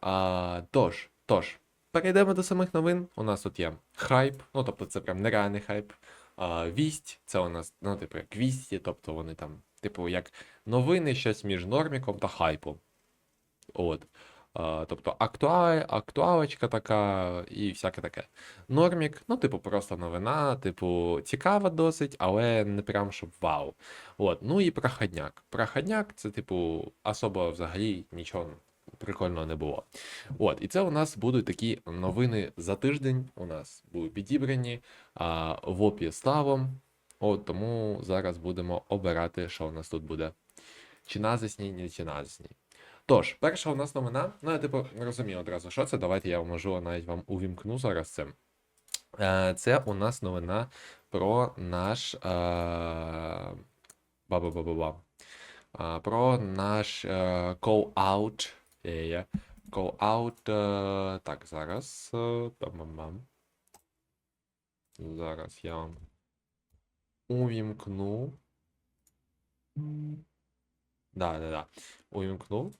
А, тож, тож, перейдемо до самих новин. У нас тут є хайп, ну тобто це прям нереальний хайп. А, вість, це у нас, ну, типу, як вісті, тобто вони там, типу, як новини, щось між норміком та хайпом. От. А, тобто актуаль, актуалочка така і всяке таке. Нормік, ну, типу, просто новина, типу, цікава досить, але не прям щоб вау. От. Ну і проходняк. Проходняк це, типу, особо взагалі нічого прикольного не було. От, і це у нас будуть такі новини за тиждень. У нас будуть підібрані а, в опі ставом. От тому зараз будемо обирати, що у нас тут буде. Чи назисній, не чи назисній. Тож, перша у нас новина. Ну, я типу розумію одразу, що це. Давайте я можу навіть вам увімкну зараз це. Е, Це у нас новина про наш. е, Ба-ба-ба-ба-ба. Про наш е, call out. Е, Так, зараз. е. Зараз я вам увімкну. Да, да, да. Увімкнув.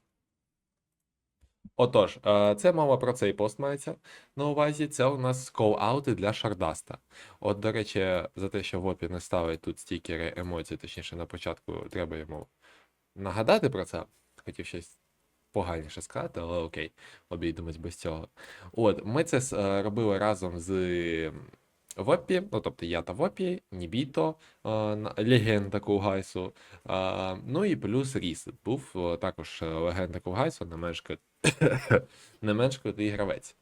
Отож, це мова про цей пост мається на увазі. Це у нас call-аути для Шардаста. От, до речі, за те, що в опі не ставить тут стікери емоцій, точніше, на початку треба йому нагадати про це. Хотів щось поганіше сказати, але окей, обійдемось без цього. От, ми це е, робили разом з Вопі, ну тобто я та Вопі, Нібіто, е, легенда Кулгайсу. е, Ну і плюс Ріс. Був е, також легенда Кулгайсу, не менш не менш крутий гравець.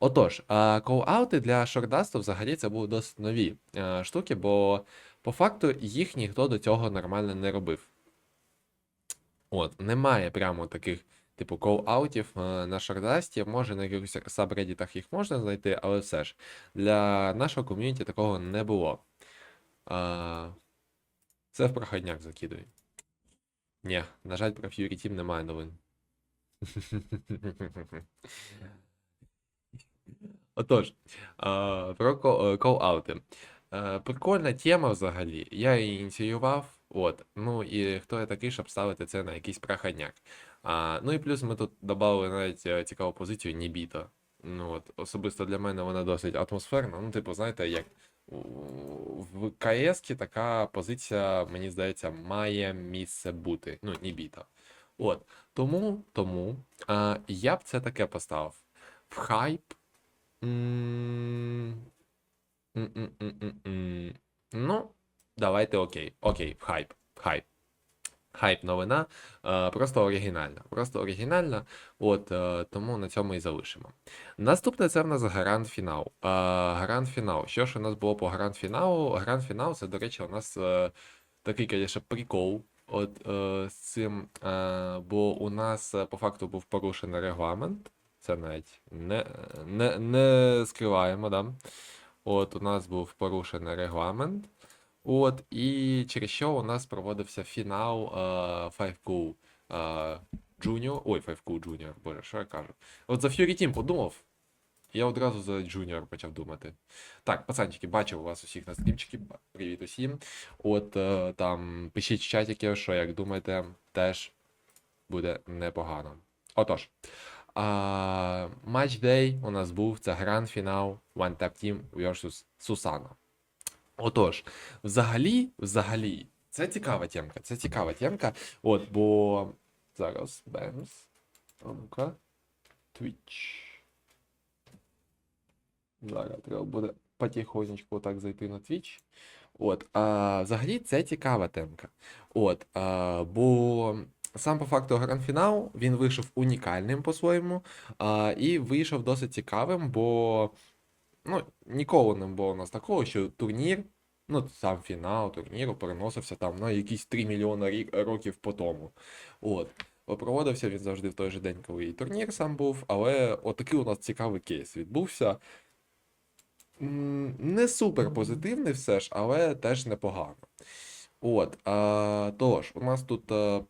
Отож, кол-аути для шордасту взагалі це були досить нові штуки, бо по факту їх ніхто до цього нормально не робив. От, немає прямо таких, типу, кол-аутів е, на шардасті. Може, на якихось сабреддітах їх можна знайти, але все ж, для нашого ком'юніті такого не було. А, це в проходняк закидуй. Ні, на жаль, про Fury Team немає новин. Отож, про ко- е, кол-аути. Е, Прикольна тема взагалі. Я її ініціював. От. Ну і хто я такий, щоб ставити це на якийсь проходняк. А, ну і плюс ми тут додали навіть цікаву позицію Нібіта. Ну от, особисто для мене вона досить атмосферна. Ну, типу, знаєте, як в КС така позиція, мені здається, має місце бути. Ну, Нібіта. От. Тому, тому а, я б це таке поставив. В хайп. М, М-м-м-м-м. Ну, давайте окей. Окей, в хайп. в Хайп. Хайп новина. Е, просто оригінальна. Просто оригінальна. От, е, тому на цьому і залишимо. Наступне це в нас гранд фінал. Е, гранд фінал. Що ж у нас було по гранд фіналу? Гранд фінал це, до речі, у нас такий, звісно, прикол. От з цим, бо у нас по факту був порушений регламент. Це навіть не, не, не скриваємо, да? От у нас був порушений регламент. От, і через що у нас проводився фінал 5Q е, Junior. Ой, 5Q Junior, боже, що я кажу. От за Fury Team подумав. Я одразу за Junior почав думати. Так, пацанчики, бачив вас усіх на стрімчики. Привіт усім. От е, там пишіть в чатики, що як думаєте, теж буде непогано. Отож. А, матч Day у нас був це гранд фінал One Tap Team vs Susana. Отож, взагалі, взагалі, це цікава темка, це цікава темка. От, бо зараз Бемс. А ну-ка. Twitch. Зараз треба буде потихонечку так зайти на Twitch. От, а, взагалі це цікава темка. От, а, бо сам по факту гранд-фінал він вийшов унікальним по-своєму. І вийшов досить цікавим, бо ну, ніколи не було у нас такого, що турнір, ну, сам фінал турніру переносився там на якісь 3 мільйони років по тому. От. Проводився він завжди в той же день, коли і турнір сам був, але отакий у нас цікавий кейс відбувся. Не супер позитивний все ж, але теж непогано. От, а, тож, у нас тут а,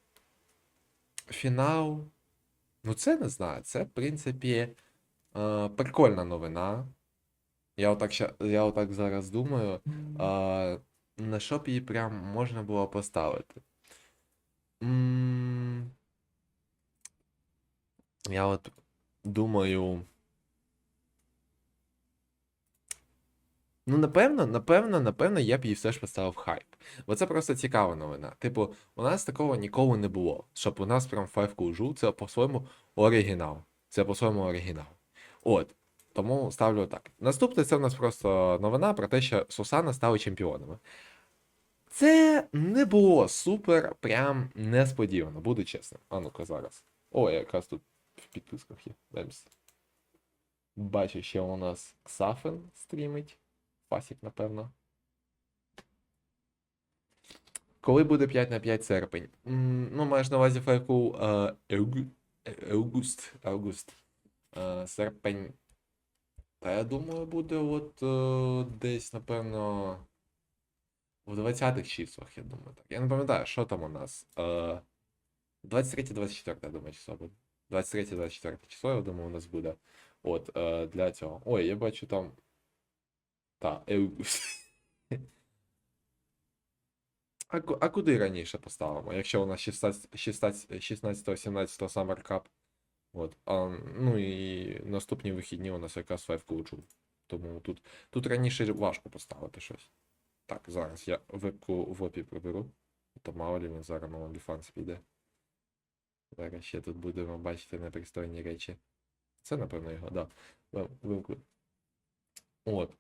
фінал. Ну, це не знаю. Це, в принципі, а, прикольна новина. Я отак, ща- я отак зараз думаю, а, на що б її прям можна було поставити. Я от думаю. Ну, напевно, напевно, напевно, я б їй все ж поставив хайп. Бо це просто цікава новина. Типу, у нас такого ніколи не було. Щоб у нас прям файвку ужу, це по-своєму оригінал. Це по-своєму оригінал. От. Тому ставлю так. Наступне це в нас просто новина про те, що Сусана стали чемпіонами. Це не було супер прям несподівано, буду чесним. А ну-ка зараз. О, якраз тут в підписках є. Дивимось. Бачу, ще у нас Ксафен стрімить. Фасік, напевно. Коли буде 5 на 5 серпень? Ну, маєш на увазі файку е, е, Август. Август. Е, Серпень. Та я думаю, буде от е, десь, напевно. В 20-х числах, я думаю, так. Я не пам'ятаю, що там у нас. Е, 23-24, я думаю, число буде. 23-24 число, я думаю, у нас буде. От, е, для цього. Ой, я бачу там. Та, Евгуст. А, а куди раніше поставимо? Якщо у нас 16, 16, 16 17 Summer Cup. От, а, ну і наступні вихідні у нас якраз 5 кучу. Тому тут, тут раніше важко поставити щось. Так, зараз я вебку в опі приберу. То мало лі він зараз на OnlyFans піде. Зараз ще тут будемо бачити непристойні речі. Це, напевно, його, да. Вим- Вимкну. От.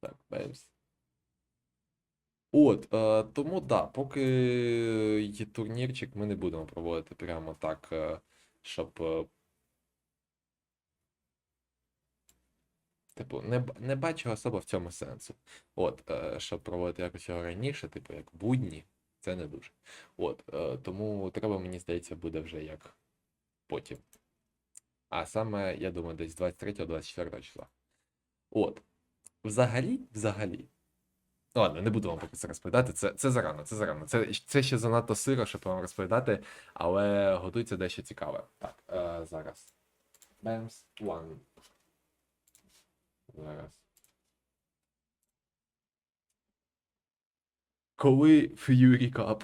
Так, бемс. От, е, тому да, поки є турнірчик, ми не будемо проводити прямо так, е, щоб. е, Типу, не, не бачу особо в цьому сенсу. От, е, щоб проводити якось його раніше, типу, як будні, це не дуже. От, е, тому треба, мені здається, буде вже як потім. А саме, я думаю, десь 23-24 числа. От. Взагалі, взагалі. Ладно, не буду вам поки це розповідати. Це, це зарано, це зарано. Це, це ще занадто сиро, щоб вам розповідати, але готується дещо цікаве. Так, е, зараз. Бемс, one. Зараз. Коли Fury Cup?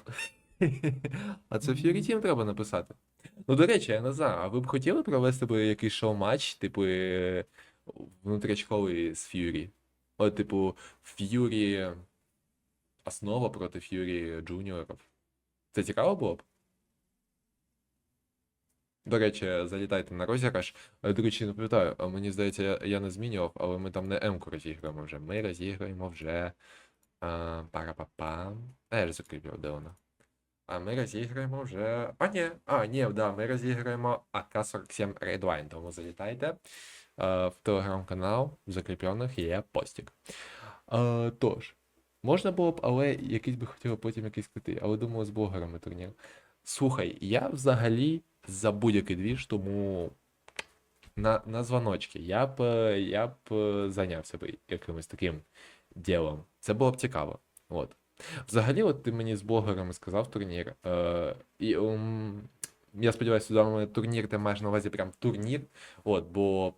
А це Fury Team треба написати. Ну, до речі, я не знаю, а ви б хотіли провести якийсь шоу-матч, типу, е, внутрішковий з Fury? От, типу, Fury основа проти Fury джуніорів. Це цікаво було б? До речі, залітайте на розіграш. Е, До речі, не пам'ятаю, мені здається, я, не змінював, але ми там не М-ку розіграємо вже. Ми розіграємо вже. А, пара-па-пам. А я ж закріпив, де вона? А ми розіграємо вже. А, ні, а, ні, да, ми розіграємо АК-47 Redline, тому залітайте. Е, В телеграм-канал в закріплених є постік. Е, Тож, можна було б, але якийсь би хотіло потім якийсь крутий, але думаю, з блогерами турнір. Слухай, я взагалі за будь-який двіж, тому на, на дзвоночки я б, е, я б е, зайнявся б якимось таким ділом. Це було б цікаво. От. Взагалі, от ти мені з блогерами сказав турнір. Е, і, ум, я сподіваюся, турнір ти маєш на увазі прям турнір. От, бо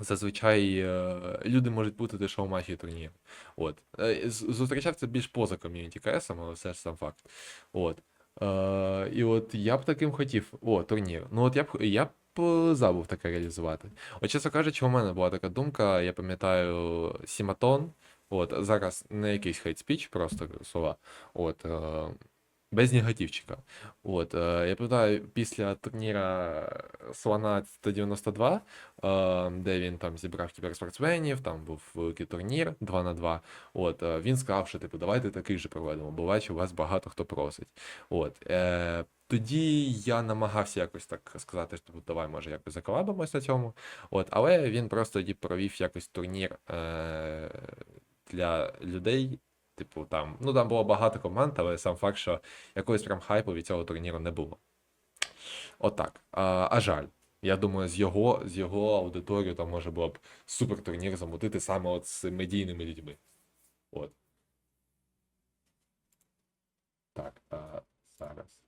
зазвичай е, люди можуть путати шоу-матчі і турнір. От. Е, зустрічав це більш поза ком'юніті КСом, але все ж сам факт. От. Е, і от я б таким хотів. О, турнір. Ну от я б я б забув таке реалізувати. От, чесно кажучи, у мене була така думка, я пам'ятаю, Сіматон. От, зараз не якийсь хейт-спіч, просто слова. От, е, без негативчика. От, е, я пам'ятаю, після турніра Слона 192, е, де він там зібрав кіберспортсменів, там був великий турнір 2 на 2. От, е, він сказав, що типу, давайте такий же проведемо, бо бачу, вас багато хто просить. От, е, тоді я намагався якось так сказати, що типу, давай, може, якось заколабимось на цьому. От, але він просто тоді провів якось турнір е, для людей. Типу, там, ну там було багато команд, але сам факт, що якогось прям хайпу від цього турніру не було. Отак. А, а жаль. Я думаю, з його, з його аудиторією там може було б супер турнір замутити саме от з медійними людьми. От. Так, а, зараз.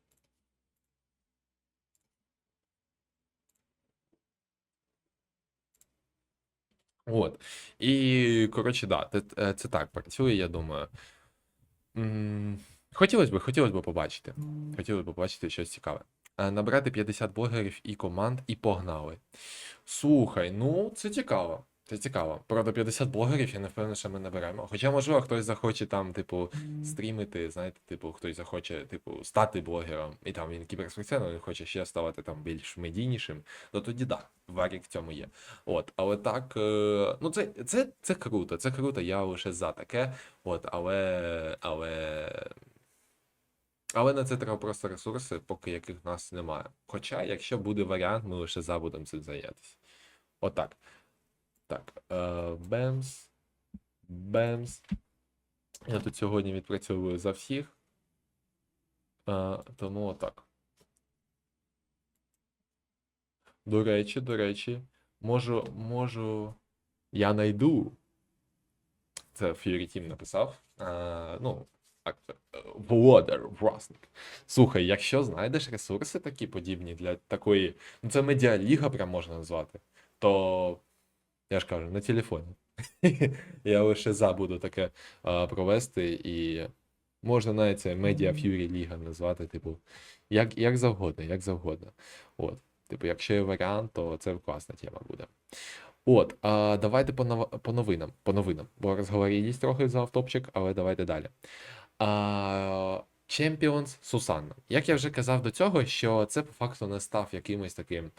От. І, коротше, да, це, е, це так працює, я думаю. Хотілося б, хотілося б побачити. Хотілося б побачити щось цікаве. е, набрати 50 блогерів і команд, і погнали. Слухай, ну це цікаво. Це цікаво. Правда, 50 блогерів, я не впевнений, що ми наберемо. Хоча, можливо, хтось захоче там, типу, стрімити, знаєте, типу, хтось захоче, типу, стати блогером, і там він кіберспортсмен, він хоче ще ставати там більш медійнішим, то тоді да, варік в цьому є. От, але так, е, ну це, це, це круто, це круто, я лише за таке. От, але, але. Але на це треба просто ресурси, поки яких в нас немає. Хоча, якщо буде варіант, ми лише за будемо цим зайнятися. Отак. Так. Бемс. Бемс. Я тут сьогодні відпрацьовую за всіх. Е, тому отак. До речі, до речі, можу, можу. Я найду. Це Fury Team написав. Е, ну, так, е, володар, власник. Слухай, якщо знайдеш ресурси такі подібні для такої. Ну, це медіаліга прям можна назвати, то я ж кажу, на телефоні. Я лише забуду таке а, провести, і можна навіть це Media Fury Ліга назвати, типу, як, як завгодно, як завгодно. От. Типу, якщо є варіант, то це класна тема буде. От, а, давайте по, нов... по новинам. По новинам. Бо розговорились трохи за автопчик, але давайте далі. А, Champions Сусанна. Як я вже казав до цього, що це по факту не став якимось таким.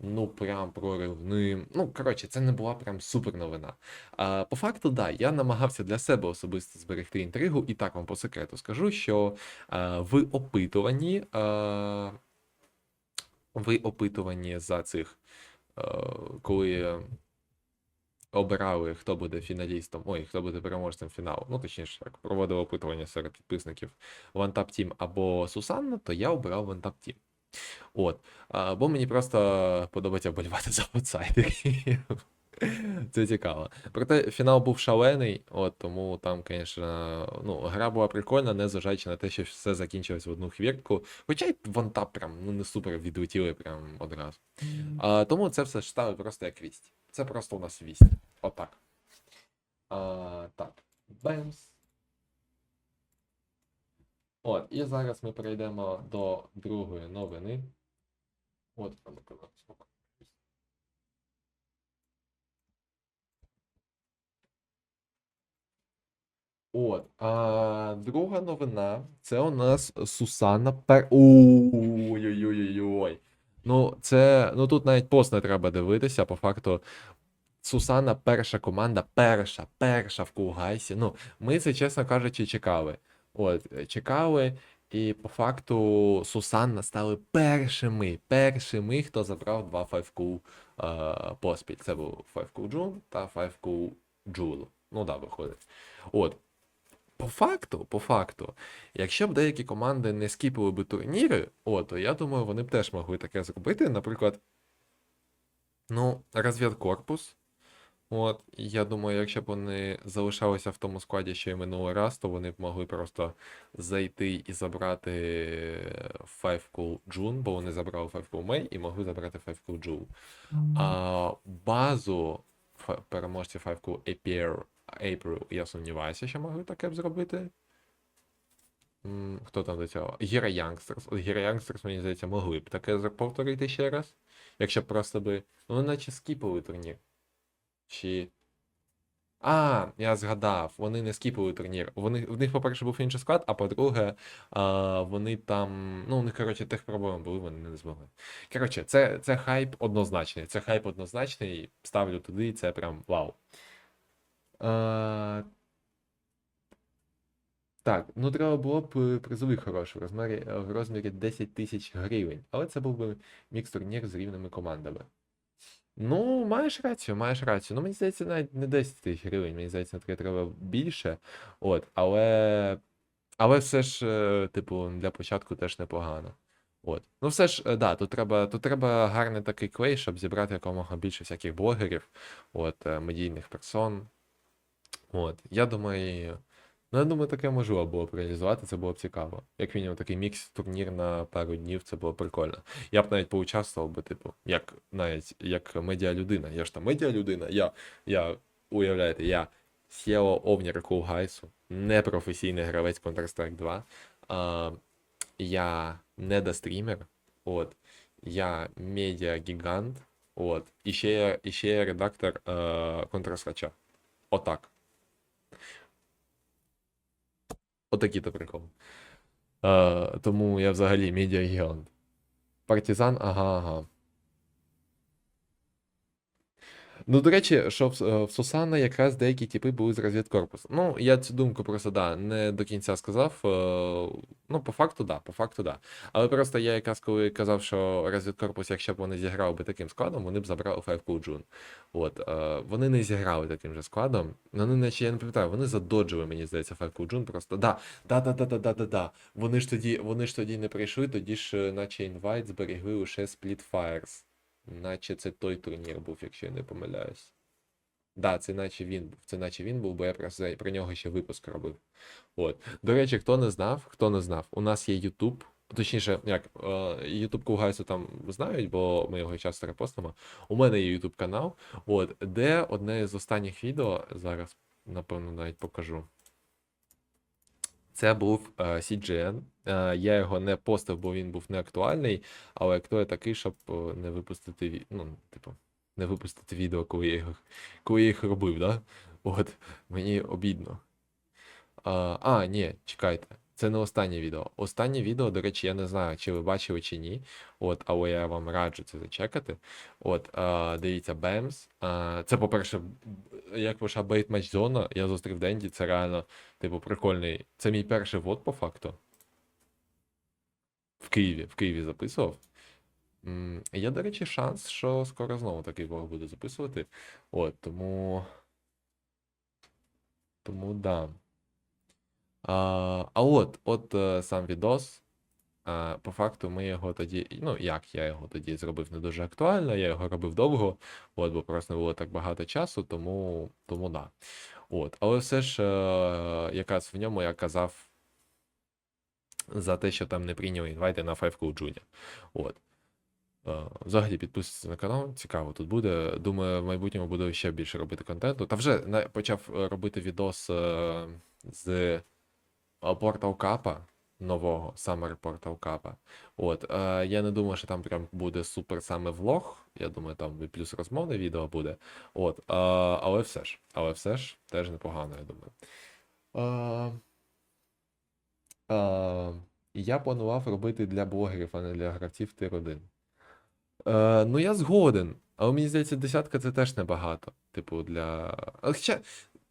Ну, прям проривним. Ну, коротше, це не була прям супер новина. А, По факту, да, я намагався для себе особисто зберегти інтригу, і так вам по секрету скажу, що а, в опитуванні, а, в опитуванні за цих, коли обирали, хто буде фіналістом, ой, хто буде переможцем фіналу, ну, точніше, так, проводили опитування серед підписників OneTap Team або Сусанна, то я обирав OneTap Team. От. Бо мені просто подобається вболівати за аутсайдерів. Це цікаво. Проте фінал був шалений, от тому там, звісно, ну, гра була прикольна, незважаючи на те, що все закінчилось в одну хвіртку. Хоча й вонтап прям ну, не супер відлетіли прям одразу. А, тому це все ж ставить просто як вість. Це просто у нас вість. Отак. А, так. Бемс. От, і зараз ми перейдемо до другої новини. От. От, а друга новина це у нас Сусанна Пер. Ой-ой-ой-ой. Ну, це. Ну тут навіть пост не треба дивитися, по факту. Сусанна перша команда, перша, перша в Кулгайсі. Ну, ми це, чесно кажучи, чекали. От, е, чекали, і по факту Сусанна стали першими, першими, хто забрав два 5Q е, поспіль. Це був 5Q Джун та 5Q Джул. Ну да, виходить. От. По факту, по факту, якщо б деякі команди не скіпили би турніри, о, то я думаю, вони б теж могли таке зробити. Наприклад, ну, розвідкорпус. От, я думаю, якщо б вони залишалися в тому складі, що і минулий раз, то вони б могли просто зайти і забрати 5 Cool June, бо вони забрали 5 Cool May і могли забрати 5 Cool June. А базу переможців 5 Cool April, April, я сумніваюся, що могли таке б зробити. М, Хто там до цього? Гіра Youngsters. От Гіра Youngsters, мені здається, могли б таке повторити ще раз. Якщо просто би. Ну, наче скіпали турнір. Чи. А, я згадав, вони не скіпали турнір. Вони, в них, по-перше, був інший склад, а по-друге, вони там. Ну, у них, коротше, тих проблем були, вони не змогли. Коротше, це, це хайп однозначний. Це хайп однозначний. Ставлю туди, це прям вау. А, так, ну треба було б е, призовий хороший в розмірі, е, в розмірі 10 тисяч гривень. Але це був би мікс турнір з рівними командами. Ну, маєш рацію, маєш рацію. Ну, мені здається, навіть не 10 тисяч гривень, мені здається, таке треба більше. От, але. Але все ж, е, типу, для початку теж непогано. От. Ну, все ж, е, да, тут треба, тут треба гарний такий клей, щоб зібрати якомога більше всяких блогерів, от, е, медійних персон. От. Я думаю. Ну, я думаю, таке можливо було б реалізувати, це було б цікаво. Як мінімум, такий мікс турнір на пару днів, це було прикольно. Я б навіть поучаствував би, типу, як навіть як медіалюдина. Я ж там медіалюдина, я, я уявляєте, я SEO овнір Кулгайсу, непрофесійний гравець Counter-Strike 2. А, я недострімер, От. Я медіагігант. От. І ще я, і ще я редактор е, Counter-Strike. Отак. Отакий то приколи. Е, тому я взагалі медіагігант. Партизан, ага, ага. Ну, до речі, що в, е, в Сусана якраз деякі типи були з розвідкорпусу. Ну, я цю думку просто да, не до кінця сказав. е, Ну, по факту, да, по факту, да. Але просто я якраз коли казав, що розвідкорпус, якщо б вони зіграли би таким складом, вони б забрали Файвку Джун. От, е, вони не зіграли таким же складом. Ну, Вони, наче я не пам'ятаю, вони задоджили, мені здається, Файвку Джун. Просто да, да, да, да, да, да, да, да. Вони ж тоді, вони ж тоді не прийшли, тоді ж, наче інвайт зберегли лише Splitfires. Наче це той турнір був, якщо я не помиляюсь. Да, це наче він був. Це наче він був, бо я просто про нього ще випуск робив. От. До речі, хто не знав, хто не знав, у нас є YouTube. Точніше, як е, YouTube Кугайсу там знають, бо ми його часто репостимо. У мене є YouTube канал, от, де одне з останніх відео, зараз, напевно, навіть покажу. Це був е, CGN. Е, я його не постив, бо він був не актуальний. Але хто я такий, щоб е, не випустити ну, типу, не випустити відео, коли я їх, коли я їх робив, да? От, мені обідно. А, ні, чекайте. Це не останнє відео. Останнє відео, до речі, я не знаю, чи ви бачили чи ні. От, але я вам раджу це зачекати. От, а, дивіться, Бемс. Це, по-перше, як ваша бейтматч зона, я зустрів Денді, це реально, типу, прикольний. Це мій перший вод, по факту. В Києві, в Києві записував. Є, до речі, шанс, що скоро знову такий влог буду записувати. От, тому. Тому да. А, а от, от е, сам відос. А, по факту ми його тоді. Ну, як я його тоді зробив не дуже актуально, я його робив довго, от, бо просто не було так багато часу, тому, тому да. От, але все ж, е, якраз в ньому я казав за те, що там не прийняли інвайти на Five Cool Junior. От. Е, Взагалі підписуйтесь на канал, цікаво тут буде. Думаю, в майбутньому буду ще більше робити контенту. Та вже почав е, робити відос е, з Портал Portal Cup нового, саме Portal Cup. От, е, я не думаю, що там прям буде супер саме влог. Я думаю, там і плюс розмовне відео буде. От, е, але все ж, але все ж теж непогано, я думаю. Е, е, я планував робити для блогерів, а не для гравців тир 1. Е, ну, я згоден. Але мені здається, десятка це теж небагато. Типу, для. Хоча,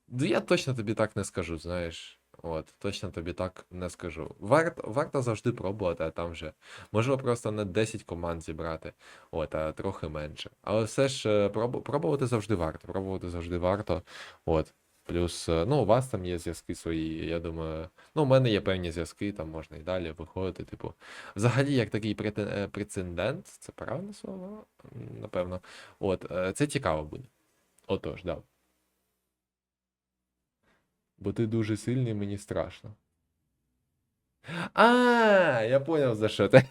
ну, я точно тобі так не скажу, знаєш. От, точно тобі так не скажу. Варто, варто завжди пробувати, а там вже. Можливо, просто не 10 команд зібрати, от, а трохи менше. Але все ж е, проб- пробувати завжди варто. Пробувати завжди варто. От. Плюс, е, ну, у вас там є зв'язки свої, я думаю. Ну, у мене є певні зв'язки, там можна і далі виходити, типу. Взагалі, як такий е, прецедент, це правильне слово? Напевно. От, це цікаво буде. Отож, да. Бо ти дуже сильний, мені страшно. А, я поняв, за що ти.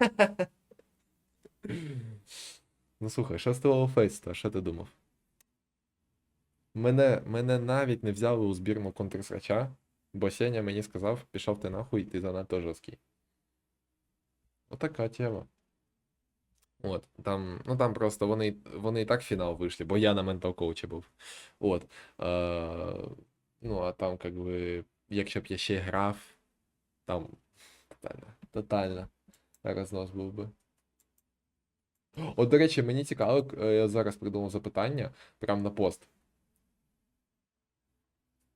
Ну слухай, шостого фейста, що ти думав? Мене, мене навіть не взяли у збірну контрсрача, бо Сеня мені сказав, пішов ти нахуй, ти занадто жорсткий. Отака тема. От, там, ну там просто вони, вони і так в фінал вийшли, бо я на ментал коучі був. От. Е, ну, а там, как би, якщо б я ще грав, там тотально, тотально рознос був би. От, до речі, мені цікаво, е, я зараз придумав запитання прямо на пост.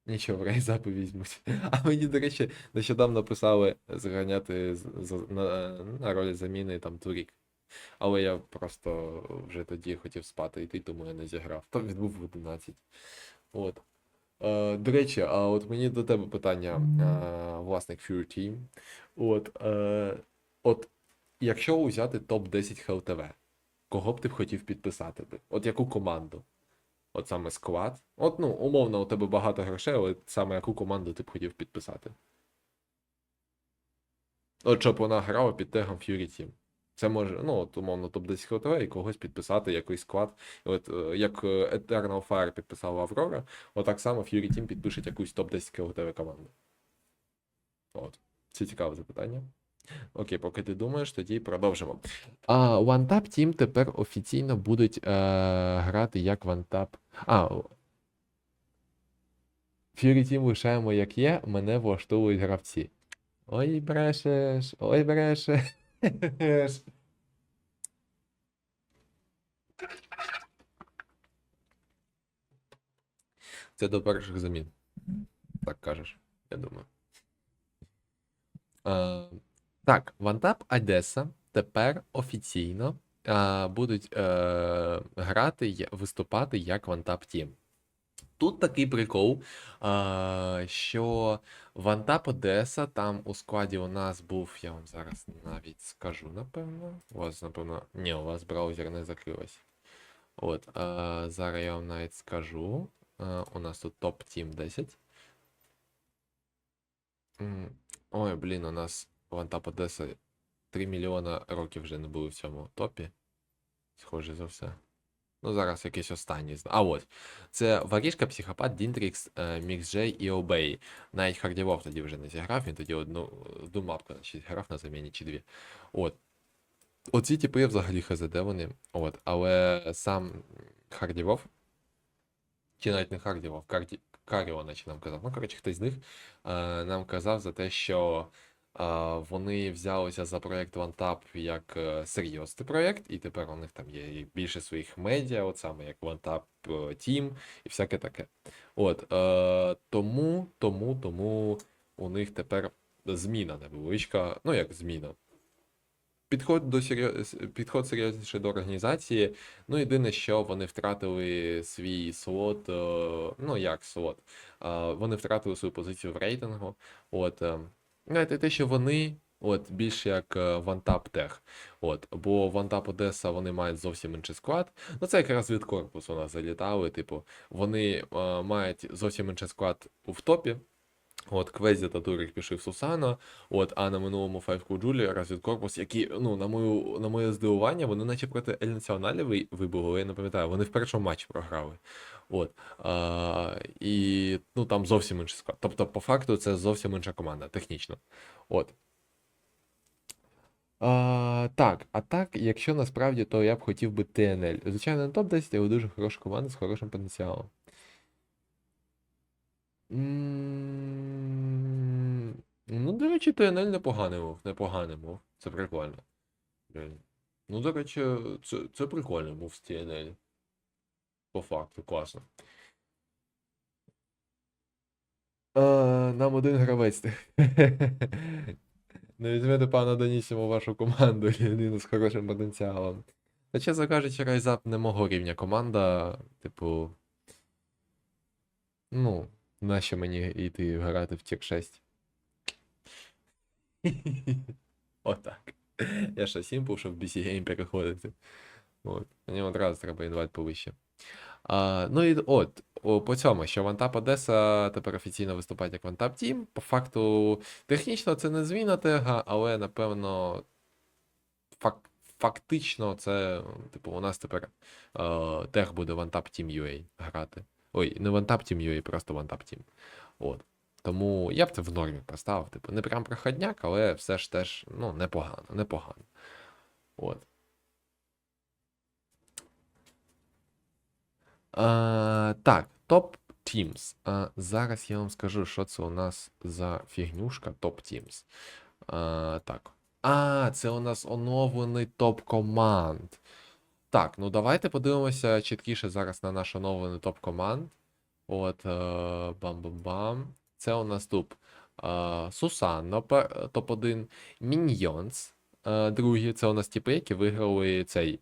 Нічого, в райзапи візьмуть. А мені, до речі, нещодавно писали зганяти з- з- на, на ролі заміни там Турік. Але я просто вже тоді хотів спати йти, тому я не зіграв. Там він був в 11. От. Е, до речі, а от мені до тебе питання, е, власник Fury Team. От, е, от якщо взяти топ-10 ХЛТВ, кого б ти б хотів підписати? От яку команду? От саме склад. От, ну, умовно, у тебе багато грошей, але саме яку команду ти б хотів підписати? От щоб вона грала під тегом Fury Team. Це може, ну, от, умовно, топ-10 ХЛТВ і когось підписати, якийсь склад. От, е, як е, Eternal Fire підписала Аврора, отак само Fury Team підпишуть якусь топ-10 ХЛТВ команду. От. Це цікаве запитання. Окей, поки ти думаєш, тоді продовжимо. А, One Tap Team тепер офіційно будуть е, грати як One Tap. А. Fury Team лишаємо як є, мене влаштовують гравці. Ой, брешеш, ой, брешеш. Це до перших замін. Так кажеш, я думаю. Е, так, Вантап Одеса тепер офіційно е, будуть е, грати, виступати як Вантап Тім. Тут такий прикол, що Вантап Одеса, там у складі у нас був, я вам зараз навіть скажу, напевно. У вас, напевно, ні, у вас браузер не закрився. От, зараз я вам навіть скажу. У нас тут топ Тім 10. Ой, блін, у нас Вантап Одеса 3 мільйона років вже не були в цьому топі. Схоже за все. Ну, зараз якийсь останній. А от. Це Варішка, Психопат, Дінтрікс, е, Мікс-Джей і Обей. Навіть Хардівов тоді вже не зіграв, він тоді одну, одну мапку значить, грав на заміні чи дві. От. Оці типи взагалі хз, де вони. От. Але сам Хардівов, чи навіть не Хардівов, Карді... Каріо, наче нам казав. Ну, коротше, хтось з них е, нам казав за те, що вони взялися за проєкт OneTap як е, серйозний проєкт, і тепер у них там є більше своїх медіа, от саме як OneTap е, Team і всяке таке. От, е, тому, тому, тому у них тепер зміна невеличка, ну як зміна. Підход до серйоз... підход серйозніше до організації. Ну, єдине, що вони втратили свій слот, ну як слот, вони втратили свою позицію в рейтингу. От, е, знаєте, те, що вони. От, більше як е, OneTap Tech. От, бо OneTap Одеса вони мають зовсім інший склад. Ну, це якраз від корпусу у нас залітали. Типу, вони е, мають зовсім інший склад в топі. От, Квезі та Турик пішов Сусана, от, а на минулому Файвку Джулі розвід корпус, які, ну, на мою, на моє здивування, вони наче проти Ель Націоналі вибули, я не пам'ятаю, вони в першому матчі програли. От, а, і ну, там зовсім інший склад. Тобто, по факту, це зовсім інша команда, технічно. От. А, так, а так, якщо насправді, то я б хотів би ТНЛ. Звичайно, не топ-10, але дуже хороша команда з хорошим потенціалом. Ну, до речі, ТНЛ непоганий мов, непоганий мов. Це прикольно. Ну, до речі, це, це прикольний мов з TNL. По факту, класно. А, нам один гравець. Не візьмете пана Данісіму вашу команду, людину з хорошим потенціалом. Та чесно кажучи, Райзап не мого рівня команда, типу. Ну, нащо мені йти грати в Тік 6? Отак. Я що, сімпл, щоб в BC Game переходити. От. Мені одразу треба інвайт повище. А, ну і от, по цьому, що OneTap Одеса тепер офіційно виступає як OneTap Team. По факту, технічно це не зміна тега, але напевно. Фак, фактично, це, типу, у нас тепер е, тег буде OneTap Team UA грати. Ой, не OneTap Team UA, просто OneTap Team. От. Тому я б це в нормі поставив. Типу, не прям проходняк, але все ж теж, ну, непогано, непогано. От. А, так, топ Teams. А, зараз я вам скажу, що це у нас за фігнюшка топ Teams. А, так. А, це у нас оновлений топ команд. Так, ну давайте подивимося чіткіше зараз на наш оновлений топ команд. От, е, бам-бам-бам. Це у нас тут е, Сусанно, топ-1, Міньйонс. Е, другий, це у нас типи, які виграли цей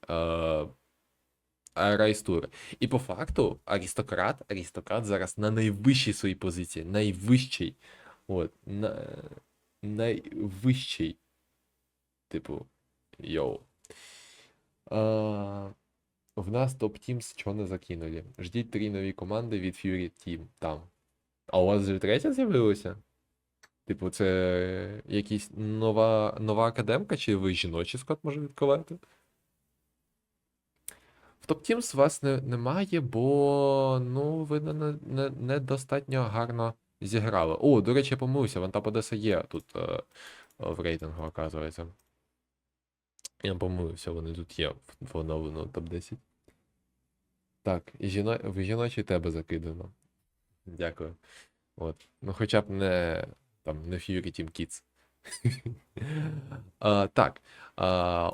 е, Райстур. І по факту, аристократ, аристократ зараз на найвищій своїй позиції. Найвищий. От, на, найвищий. Типу, йоу. А, в нас топ Teams чого не закинули. Ждіть три нові команди від Fury Team там. А у вас вже третя з'явилася? Типу, це якась нова, нова академка, чи ви жіночий склад може відкривати? В топ Teams вас не, немає, бо ну, ви не, не, не- недостатньо гарно зіграли. О, до речі, я помилився, Вантап Одеса є тут е, в рейтингу, оказується. Я помилився, вони тут є в- оновленому топ-10. Так, і жіно... в жіночий тебе закидано. Дякую. От. Ну, хоча б не там не Fury Team Kids. так.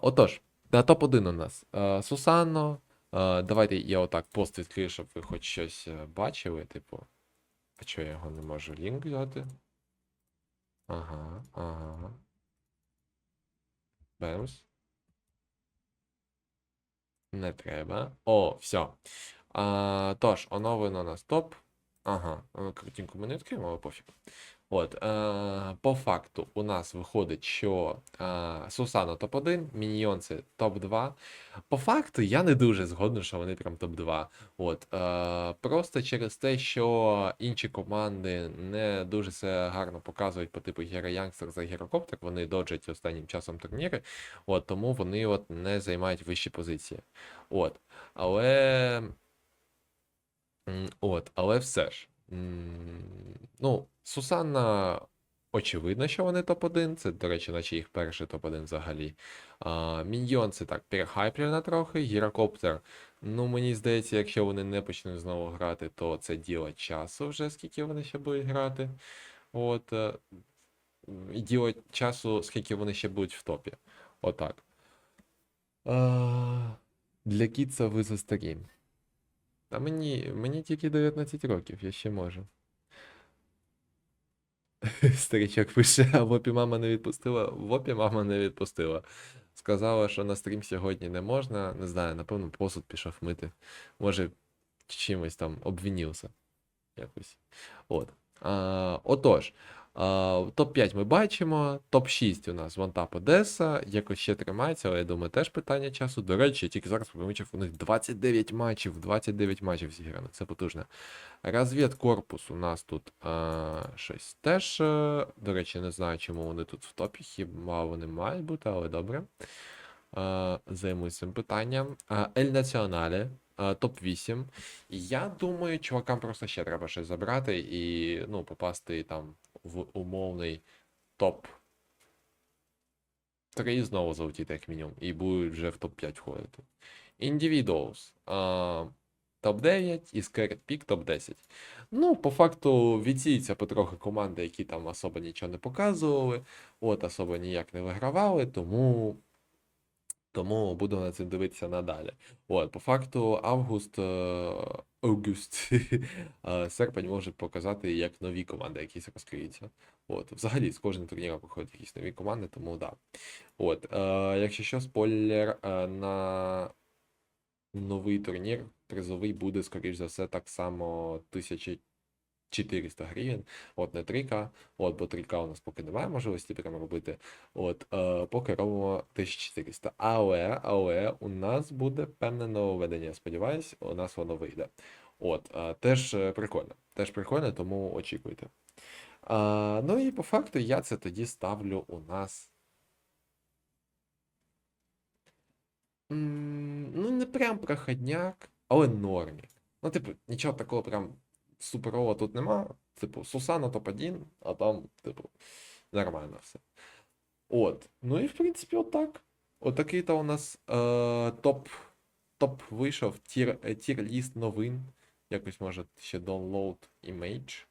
Отож, на топ-1 у нас. А, Сусанно. А, давайте я отак пост відкрию, щоб ви хоч щось е, бачили, типу. А чого я його не можу лінк взяти? Ага, ага. Бемс. Не треба. О, все. А, тож, оновлено у нас топ. Ага, е, картинку ми не відкриємо, але пофіг. От, е, по факту у нас виходить, що е, Сусано топ-1, Міньйонці топ-2. По факту я не дуже згоден, що вони прям топ-2. От, е, просто через те, що інші команди не дуже це гарно показують по типу Гера Янгстер за Герокоптер, вони доджать останнім часом турніри, от, тому вони от не займають вищі позиції. От, але. От, але все ж. Ну, Сусанна, очевидно, що вони топ-1. Це, до речі, наче їх перший топ-1 взагалі. А, Міньйон це так перехайплено трохи. Гірокоптер. Ну, мені здається, якщо вони не почнуть знову грати, то це діло часу вже, скільки вони ще будуть грати. От. е, І діло часу, скільки вони ще будуть в топі. Отак. А, Для кітса ви застарі. Та мені, мені тільки 19 років, я ще можу. Старичок пише, а в опі мама не відпустила. В опі мама не відпустила. Сказала, що на стрім сьогодні не можна. Не знаю, напевно, посуд пішов мити. Може, чимось там обвинився. Якось. От. А, отож, топ-5 ми бачимо. Топ-6 у нас Вантап Одеса. Якось ще тримається, але я думаю, теж питання часу. До речі, я тільки зараз помічив, у них 29 матчів, 29 матчів зіграно. Це потужно. Розвідкорпус у нас тут а, щось теж. е, До речі, не знаю, чому вони тут в топі. Хіба вони мають бути, але добре. Займусь цим питанням. А, Ель Націонале. Топ-8. Я думаю, чувакам просто ще треба щось забрати і ну, попасти там в умовний топ. 3 знову залетіти, як мінімум, і будуть вже в топ-5 входити. Individuals. а, Топ-9 і Scared Пік топ-10. Ну, по факту відсіються потрохи команди, які там особо нічого не показували, от особо ніяк не вигравали, тому. Тому буду на цим дивитися надалі. От, по факту, август, е, август, е, серпень може показати як нові команди якісь розкриються. От, взагалі, з кожним турніром приходять якісь нові команди, тому да. От, е, якщо що, спойлер е, на новий турнір призовий буде, скоріш за все, так само 1400 гривень. От не 3К. От, бо 3К у нас поки немає можливості прямо робити. От, е, поки робимо 1400. Але, але у нас буде певне нововведення. Я сподіваюсь, у нас воно вийде. От, е, теж е, прикольно. Теж прикольно, тому очікуйте. А, ну і по факту я це тоді ставлю у нас. Ну, не прям проходняк, але нормі. Ну, типу, нічого такого прям суперового тут нема. Типу, Сусана топ-1, а там, типу, нормально все. От. Ну і в принципі, отак. Отакий то у нас е, топ, топ вийшов, тір, е, тір-ліст новин. Якось може ще download image.